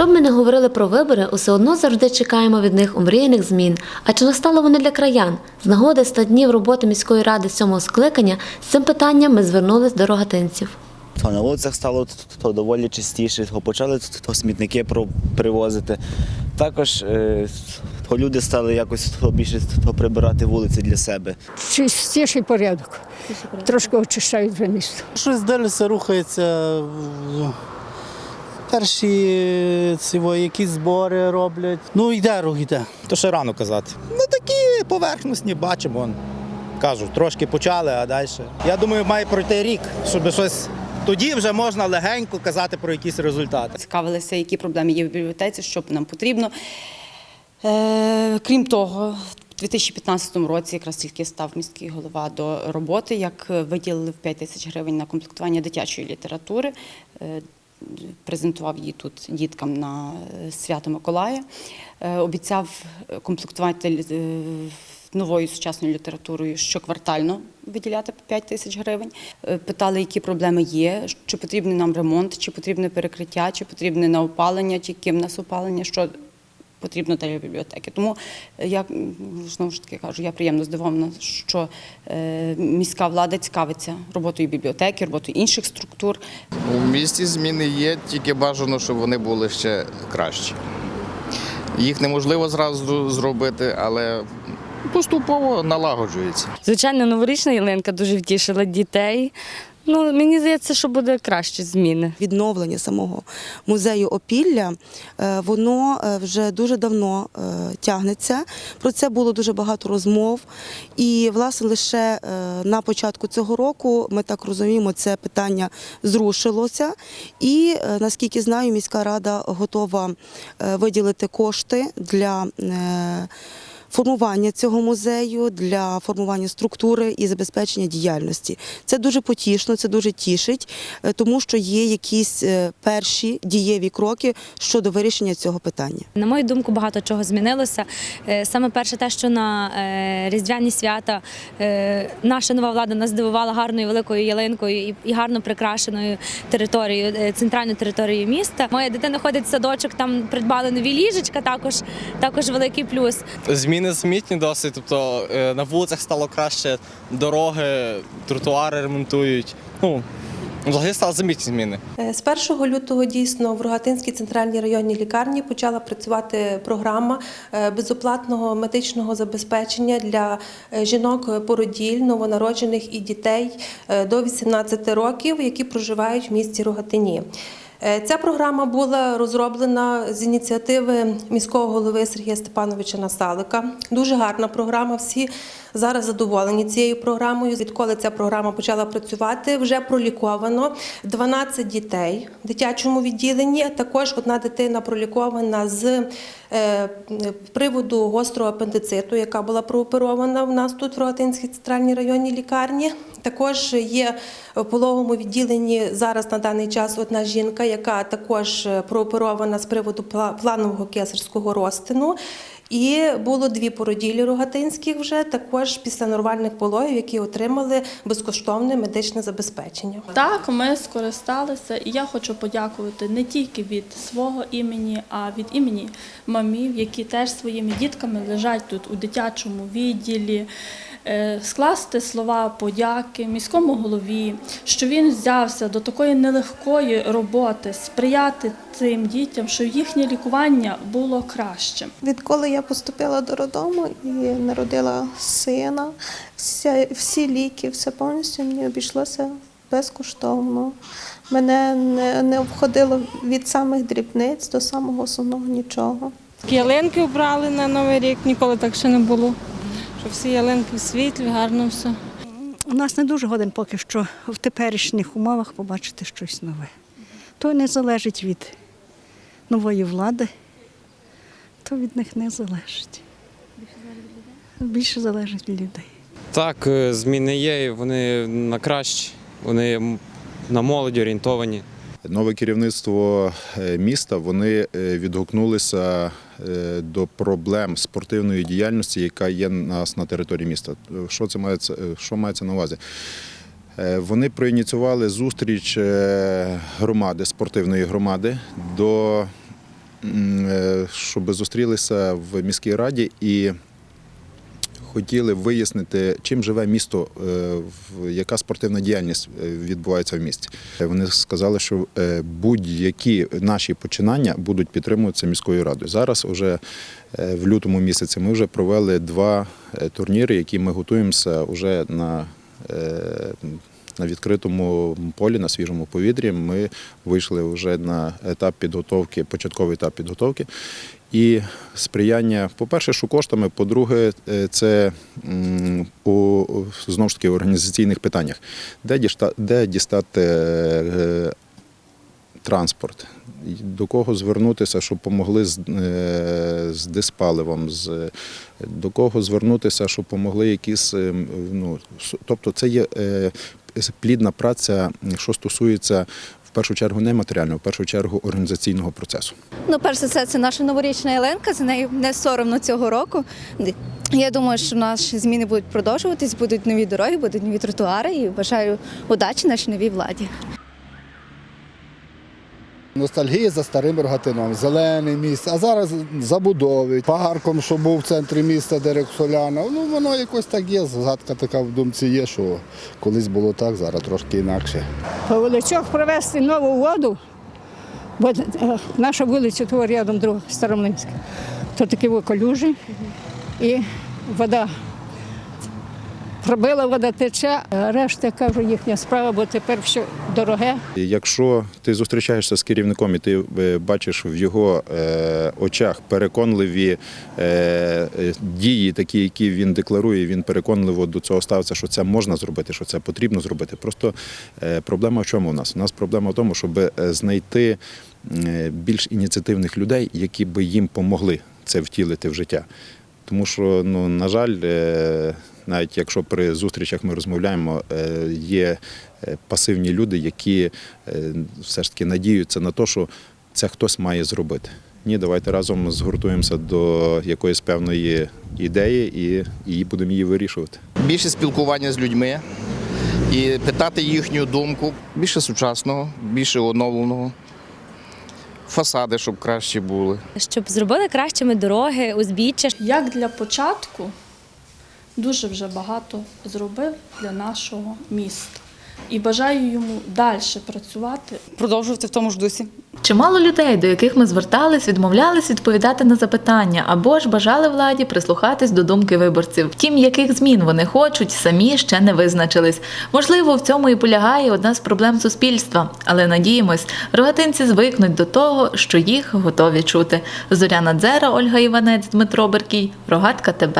Що б ми не говорили про вибори, усе одно завжди чекаємо від них омріяних змін. А чи настали вони для краян? З нагоди 100 днів роботи міської ради сьомого скликання з цим питанням ми звернулись до рогатинців. То на вулицях стало то доволі частіше, то почали то смітники привозити. Також е, то люди стали якось то більше то прибирати вулиці для себе. Чистіший порядок. Трошки очищають вже місто. Щось далі рухається. В- Перші ціво, якісь збори роблять. Ну йде рух йде. То ще рано казати. Ну такі поверхностні бачимо. Кажу, трошки почали, а далі. Я думаю, має пройти рік, щоб щось. Тоді вже можна легенько казати про якісь результати. цікавилися, які проблеми є в бібліотеці, що нам потрібно. Е, крім того, у 2015 році якраз тільки став міський голова до роботи, як виділив 5 тисяч гривень на комплектування дитячої літератури. Презентував її тут діткам на е, свято Миколая. Е, Обіцяв комплектувати е, новою сучасною літературою щоквартально виділяти по 5 тисяч гривень. Питали, які проблеми є, чи потрібний нам ремонт, чи потрібне перекриття, чи потрібне на опалення, чи ким нас опалення, що потрібно для бібліотеки. Тому я знову ж таки кажу, я приємно здивована, що е, міська влада цікавиться роботою бібліотеки, роботою інших структур. У місті зміни є, тільки бажано, щоб вони були ще кращі. Їх неможливо зразу зробити, але поступово налагоджується. Звичайно, новорічна ялинка дуже втішила дітей. Ну, мені здається, що буде краще зміни. відновлення самого музею опілля, е, воно е, вже дуже давно е, тягнеться. Про це було дуже багато розмов. І, власне, лише на початку цього року, ми так розуміємо, це питання зрушилося. І, наскільки знаю, міська рада готова виділити кошти для. Формування цього музею для формування структури і забезпечення діяльності це дуже потішно, це дуже тішить, е, тому що є якісь е, перші дієві кроки щодо вирішення цього питання. На мою думку, багато чого змінилося. Е, Саме перше, те, що на різдвяні свята наша нова влада нас здивувала гарною великою ялинкою і, гарно прикрашеною територією, центральною територією міста. Моя дитина ходить в садочок, там придбали нові ліжечка, також, також великий плюс. Зміни смітні досить, тобто е, на вулицях стало краще, дороги, тротуари ремонтують. Ну, взагалі стали замітні зміни. Е, З 1 лютого дійсно в Рогатинській центральній районній лікарні почала працювати програма е, безоплатного медичного забезпечення для жінок породіль, новонароджених і дітей до 18 років, які проживають в місті Рогатині. Е, Ця програма була розроблена з ініціативи міського голови Сергія Степановича Насалика. Дуже гарна програма. Всі зараз задоволені цією програмою. Відколи ця програма почала працювати, вже проліковано 12 дітей в дитячому відділенні. Також одна дитина пролікована з приводу гострого апендициту, яка була прооперована в нас тут в Рогатинській центральній районній лікарні. Також є в пологовому відділенні зараз на даний час одна жінка, яка також е, прооперована з приводу планового кесарського розтину. І було дві породілі рогатинських вже також після нормальних пологів, які отримали безкоштовне медичне забезпечення. Так, ми скористалися, і я хочу подякувати не тільки від свого імені, а від імені мамів, які теж своїми дітками лежать тут у дитячому відділі. Е, Скласти слова подяки міському голові, що він взявся до такої нелегкої роботи, сприяти цим дітям, щоб їхнє лікування було кращим. Відколи я поступила до роддому і народила сина, всі, всі ліки, все повністю мені обійшлося безкоштовно. Мене не, не обходило від самих дрібниць до самого основного нічого. Ялинки обрали на Новий рік, ніколи так ще не було. Що всі ялинки в світлі, гарно все. У нас не дуже годен поки що в теперішніх умовах побачити щось нове. То не залежить від нової влади, то від них не залежить. Більше залежить від людей. Так, е, зміни є, вони на краще, вони на молодь орієнтовані. Нове керівництво е, міста вони е, відгукнулися е, до проблем спортивної діяльності, яка є нас на території міста. Що це мається, що мається на увазі? Вони проініціювали зустріч громади, спортивної громади до щоб зустрілися в міській раді і хотіли вияснити, чим живе місто, е, яка спортивна діяльність е, відбувається в місті. Е, Вони сказали, що будь-які наші починання будуть підтримуватися міською радою. Зараз, уже е, в лютому місяці, ми вже провели два турніри, які ми готуємося вже на. На відкритому полі, на свіжому повітрі, ми вийшли вже на етап підготовки, початковий етап підготовки. І сприяння, по-перше, що коштами, по-друге, е, це у знову ж таки організаційних питаннях, де діста- де дістати е, транспорт, до кого звернутися, щоб допомогли з, е, з диспаливом, з, до кого звернутися, щоб допомогли якісь. е, Ну, тобто це є плідна праця, що стосується в першу чергу не матеріального, в першу чергу організаційного процесу. Ну, перше, все, це наша новорічна ялинка, за нею не соромно цього року. Я думаю, що наші зміни будуть продовжуватись, будуть нові дороги, будуть нові тротуари і бажаю удачі нашій новій владі. Ностальгія за старим рогатином, зелене місце, а зараз забудовують парком, що був в центрі міста Дерек Соляна. Ну воно якось так є. Згадка така в думці є, що колись було так, зараз трошки інакше. По вуличок провести нову воду, бо е, наша вулиця того рядом друга Старомлинська. То такі во калюжі і вода. Пробила вода тече, а решта кажу, їхня справа, бо тепер все дороге. Якщо ти зустрічаєшся з керівником і ти е, бачиш в його е, очах переконливі е, е, дії, такі, які він декларує, він переконливо до цього ставиться, що це можна зробити, що це потрібно зробити. Просто е, проблема в чому у нас? У нас проблема в тому, щоб е, знайти е, більш ініціативних людей, які би їм помогли це втілити в життя. Тому що, ну, на жаль, е, навіть якщо при зустрічах ми розмовляємо, е, є е, пасивні люди, які е, все ж таки надіються на те, що це хтось має зробити. Ні, давайте разом згуртуємося до якоїсь певної ідеї і, і будемо її вирішувати. більше спілкування з людьми і питати їхню думку. Більше сучасного, більше оновленого. Фасади, щоб кращі були. Щоб зробили кращими дороги, узбіччя. Як для початку, дуже вже багато зробив для нашого міста. І бажаю йому далі працювати. Продовжувати в тому ж дусі. Чимало людей, до яких ми звертались, відмовлялись відповідати на запитання або ж бажали владі прислухатись до думки виборців. Втім, яких змін вони хочуть, самі ще не визначились. Можливо, в цьому і полягає одна з проблем суспільства, але надіємось, рогатинці звикнуть до того, що їх готові чути. Зоряна Дзера, Ольга Іванець, Дмитро Беркій, Рогатка ТБ.